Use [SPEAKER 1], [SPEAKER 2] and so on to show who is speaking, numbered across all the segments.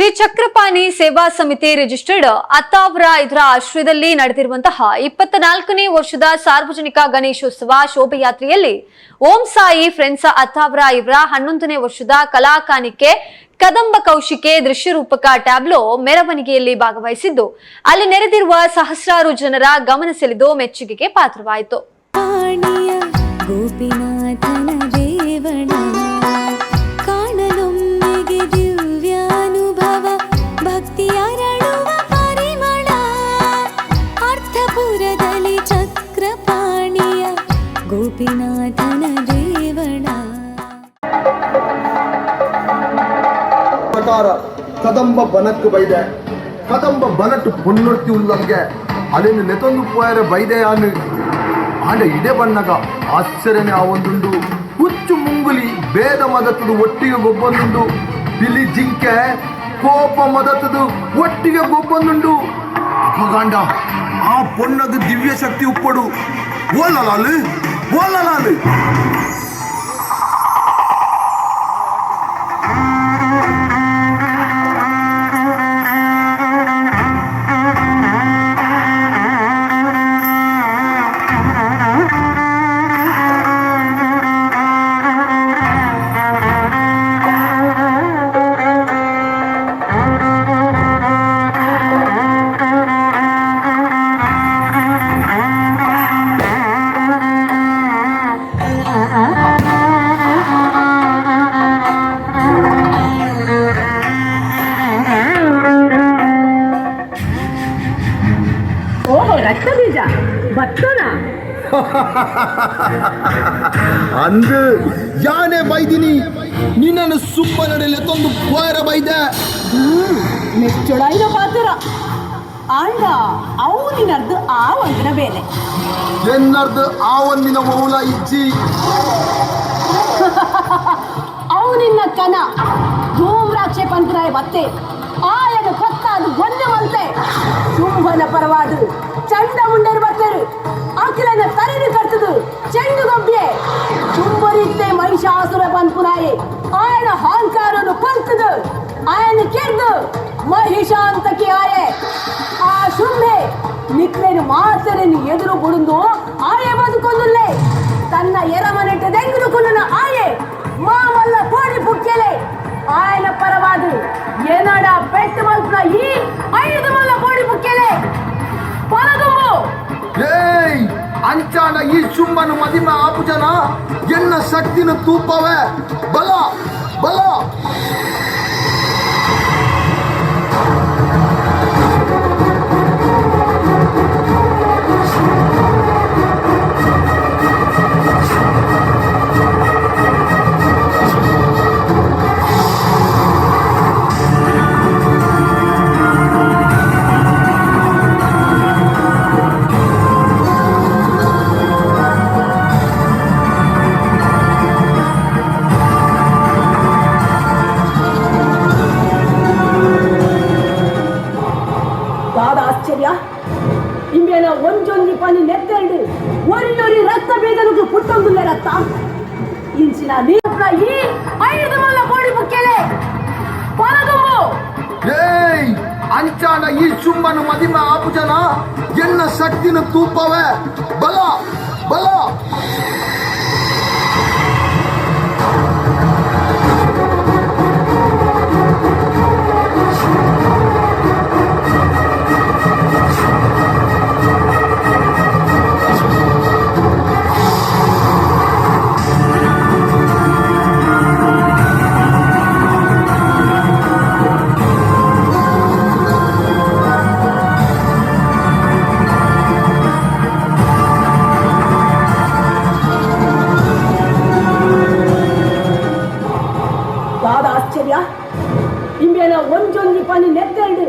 [SPEAKER 1] ಶ್ರೀ ಚಕ್ರಪಾಣಿ ಸೇವಾ ಸಮಿತಿ ರಿಜಿಸ್ಟರ್ಡ್ ಅತ್ತಾವ್ರ ಇದರ ಆಶ್ರಯದಲ್ಲಿ ನಡೆದಿರುವಂತಹ ಇಪ್ಪತ್ತ ನಾಲ್ಕನೇ ವರ್ಷದ ಸಾರ್ವಜನಿಕ ಗಣೇಶೋತ್ಸವ ಶೋಭಯಾತ್ರೆಯಲ್ಲಿ ಓಂ ಸಾಯಿ ಫ್ರೆಂಡ್ಸ್ ಅತ್ತಾವ್ರ ಇವರ ಹನ್ನೊಂದನೇ ವರ್ಷದ ಕಲಾಕಾನಿಕೆ ಕದಂಬ ಕೌಶಿಕೆ ದೃಶ್ಯರೂಪಕ ಟ್ಯಾಬ್ಲೋ ಮೆರವಣಿಗೆಯಲ್ಲಿ ಭಾಗವಹಿಸಿದ್ದು. ಅಲ್ಲಿ ನೆರೆದಿರುವ ಸಹಸ್ರಾರು ಜನರ ಗಮನ ಸೆಳೆದು ಮೆಚ್ಚುಗೆಗೆ ಪಾತ್ರವಾಯಿತು.
[SPEAKER 2] ಕದಂಬ ಬನಕ್ಕೆ ಬೈದೆ. ಕದಂಬ ಬನಟ್ಟು ಪೊನ್ನೊಟ್ಟಿ ಉಲ್ಲಂಗೆ ಅಲ್ಲಿಂದ ನೆತೊಂದು ಪೋಯರೆ ಬೈದೆ ಅನ್ನು ಆಂಡ ಇಡೆ ಬಣ್ಣಗ ಆಶ್ಚರ್ಯನೇ ಆ ಒಂದುಂಡು ಹುಚ್ಚು ಮುಂಗುಲಿ ಭೇದ ಮದತ್ತದು ಒಟ್ಟಿಗೆ ಗೊಬ್ಬೊಂದುಂಡು. ಬಿಲಿ ಜಿಂಕೆ ಕೋಪ ಮದತ್ತದು ಒಟ್ಟಿಗೆ ಗೊಬ್ಬೊಂದುಂಡು. ಅಪಗಾಂಡ, ಆ ಪೊನ್ನದು ದಿವ್ಯ ಶಕ್ತಿ ಉಪ್ಪಡು. ಓಲಲಾಲು ಓಲಲಾಲು.
[SPEAKER 3] ರಕ್ತ ಬೀಜ ಭತ್ತನ
[SPEAKER 2] ಅಂದ್ರೆ ಯಾನೆ ಬೈದಿನಿ ನಿನ್ನನ್ನು ಸುಪ್ಪ ನಡೆಯಲ್ಲಿ ತಂದು ಬಾರ ಬೈದೆ.
[SPEAKER 3] ಮೆಚ್ಚೊಳಾಯಿನ ಪಾತ್ರ ಆಂಡ ಅವನಿನರ್ದು ಆ ಒಂದಿನ ಬೇಲೆ
[SPEAKER 2] ಎನ್ನರ್ದು ಆ ಒಂದಿನ ಮೌಲ ಇಜ್ಜಿ.
[SPEAKER 3] ಅವನಿನ್ನ ಕನ ಧೂಮ್ರಾಕ್ಷೆ ಪಂತ್ರಾಯ ಬತ್ತೆ ಆಯನ ಕೊತ್ತಾದು ಗೊಂದೆ ಮಂತೆ ಶುಂಭನ ಪರವಾದು ಚಂಡ ಮುಂಡರು ಬರ್ತರು ಅಖಿಲನ ತರಿದು ಕರ್ತದು ಚೆಂಡು ಗೊಬ್ಬೆ ಶುಂಭರಿದ್ದೆ ಮಹಿಷಾಸುರ ಪಂಪುನಾಯೆ ಆಯನ ಅಹಂಕಾರನು ಪಂತದು ಆಯನ ಕೆದ್ದು ಮಹಿಷಾಂತಕ್ಕೆ ಆಯೆ ಆ ಶುಂಭೆ ನಿಕ್ಲೆನು ಮಾತರನ್ನು ಎದುರು ಬುಡುಂದು ಆಯೆ ಬದುಕೊಂದುಲ್ಲೆ ತನ್ನ ಎರಮನೆಟ್ಟ ದೆಂಗುದುಕೊಂಡನ ಆಯೆ ಮಾಮಲ್ಲ ಕೋಡಿ ಪುಕ್ಕೆಲೆ ఆయన పరవాదు ఏనాడ పెట్టవలసిన ఈ ఐదు మల్ల కోడి పుక్కెలే పొలదుమ్ము
[SPEAKER 2] ಏಯ್ ಅಂಚಾನ ಈ ಸುಮ್ಮನು ಮದಿಮೆ ಆಪುಜನ ಎನ್ನ ಶಕ್ತಿನ ತೂಪವೆ ಬಲ ಬಲ
[SPEAKER 3] ನದಿ ಇಬ್ರಾಹಿ ಐದು ಮಲ್ಲ ಕೋಡಿ ಬುಕ್ಕೆಲೆ ಕೊಲಗುಂಬು
[SPEAKER 2] ಏಯ್ ಅಂಚಾನ ಈ ಸುಮ್ಮನ ಮದಿಮ ಆಪುಜನ ಎನ್ನ ಶಕ್ತಿನ ತೂಪವೆ ಬಲ
[SPEAKER 3] ಇಂಬೇನ ಒಂಜೊಂಜಿ ಪನಿ ನೆತ್ತೆರಡು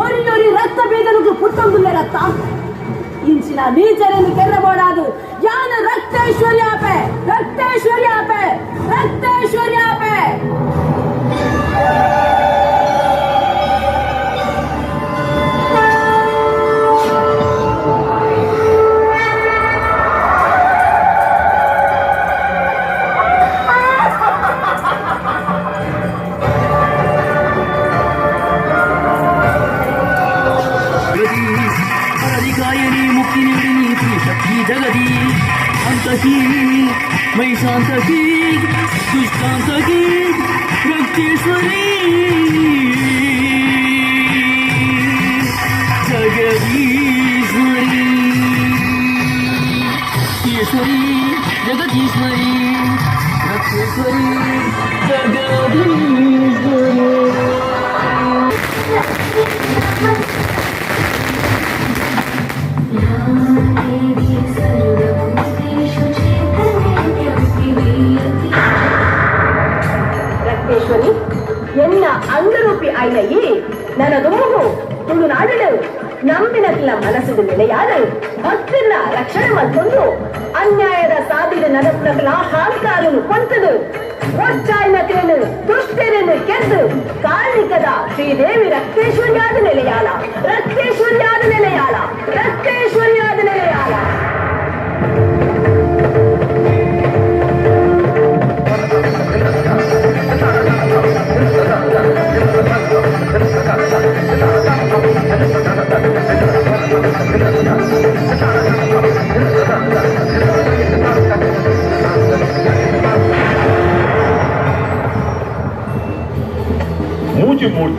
[SPEAKER 3] ಒರಿಯೊರಿ ರಕ್ತ ಬೇದನುಗೆ ಪುಟ್ಟೊಂದುಲ್ಲೆ ರಕ್ತ ಇಂಚಿನ ನೀಚರನ್ನು ಕೆರ್ರಬೋಡಾದು ಯಾನ ರಕ್ತೇಶ್ವರ್ಯಾಪೆ ರಕ್ತೇಶ್ವರ್ಯಾಪೆ ರಕ್ತೇಶ್ವರ್ಯಾಪೆ
[SPEAKER 4] मुक्ती निवडी ती शक्ती जगदी शांतकी मै शांतकी तू शांतकी रक्तेश्वरी जगदीश्वरी ईश्वरी जगदीश्वरी रक्तेश्वरी
[SPEAKER 5] ರಕ್ತೇಶ್ವರಿ ಎನ್ನ ಅಂಗರೂಪಿ ಆಯ್ನಯಿ ನನದೊಮ್ಮಗು ತುಳುನಾಡಿನ ನಂಬಿನಕ್ಲ ಮನಸ್ಸು ನೆಲೆಯಾದ ಭಕ್ತನ ರಕ್ಷಣೆ ಮಾಡ್ಕೊಂಡು ಅನ್ಯಾಯದ ಸಾಧಿದ ನಡಪನಕ್ಲ ಹಾಲ್ಕಾರನು ಕೊಂತದು ಒಟ್ಟಾಯ್ನಕೇನು ದುಷ್ಟರನ್ನು ಕೆದ್ದು ಕಾರ್ಣಿಕದ ಶ್ರೀದೇವಿ ರಕ್ತೇಶ್ವರಿಯಾದ ನೆಲೆಯಾಳ ರಕ್ತೇಶ್ವರಿಯಾದ ನೆಲೆಯಾಳ ರಕ್ತೇಶ್ವರಿಯಾದ ನೆಲೆಯಾಳ
[SPEAKER 6] multi